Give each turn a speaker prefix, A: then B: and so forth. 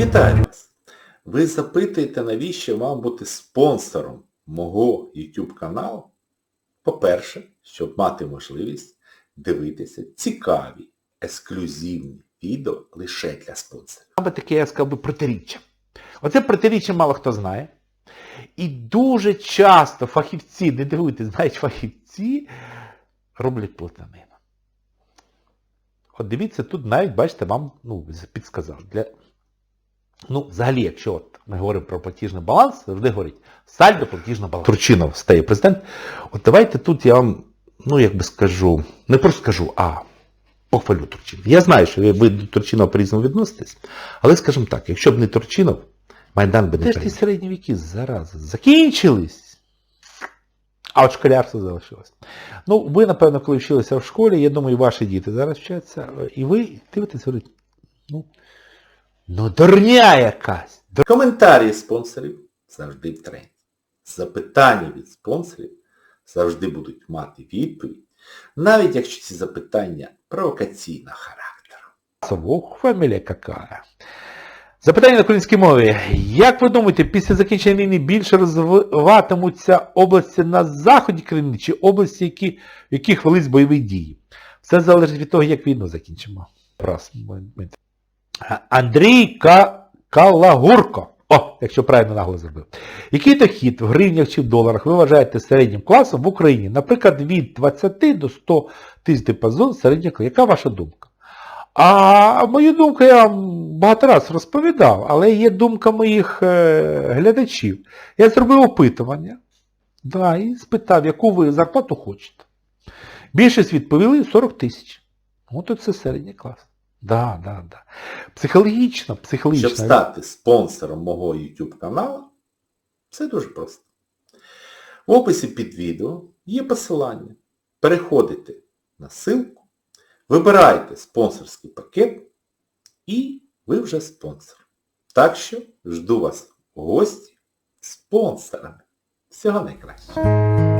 A: Вітаю вас! Ви запитуєте, навіщо вам бути спонсором мого YouTube каналу? По-перше, щоб мати можливість дивитися цікаві, ексклюзивні відео лише для спонсорів.
B: Саме таке, я сказав би, протиріччя. Оце протиріччя мало хто знає. І дуже часто фахівці, не дивуйтесь, знають фахівці, роблять плутанину. От дивіться, тут навіть, бачите, вам ну, підсказав. Для... Ну, взагалі, якщо от ми говоримо про платіжний баланс, завжди говорять сальдо платіжного балансу. Турчинов стає президент. От давайте тут я вам, ну як би скажу, не просто скажу, а похвалю Турчинова. Я знаю, що ви, ви до Турчинова по-різному відноситесь, але скажімо так, якщо б не Турчинов, Майдан би не Де ж ті середні віки зараз закінчились. А от школярство залишилось. Ну, ви, напевно, коли вчилися в школі, я думаю, ваші діти зараз вчаться, і ви дивитесь, говорите, ну, ну дурня якась.
A: Коментарі спонсорів завжди в тренді. Запитання від спонсорів завжди будуть мати відповідь, навіть якщо ці запитання провокаційного характеру.
B: Ох, фамілія какая. Запитання на українській мові. Як ви думаєте, після закінчення війни більше розвиватимуться області на заході країни чи області, які, в яких велись бойові дії? Все залежить від того, як війну закінчимо. Раз. Андрій Ка... Калагурко. О, якщо правильно наголос зробив. Який дохід в гривнях чи в доларах ви вважаєте середнім класом в Україні? Наприклад, від 20 до 100 тисяч дипазон середнього класу. Яка ваша думка? А мою думку я вам багато раз розповідав, але є думка моїх е, глядачів. Я зробив опитування да, і спитав, яку ви зарплату хочете. Більшість відповіли 40 тисяч. От це середній клас. Да, да, да. Психологічно, психологічно.
A: Щоб стати спонсором мого YouTube каналу, це дуже просто. В описі під відео є посилання. Переходите на ссылку, вибирайте спонсорський пакет і ви вже спонсор. Так що жду вас гості спонсорами. Всього найкращого.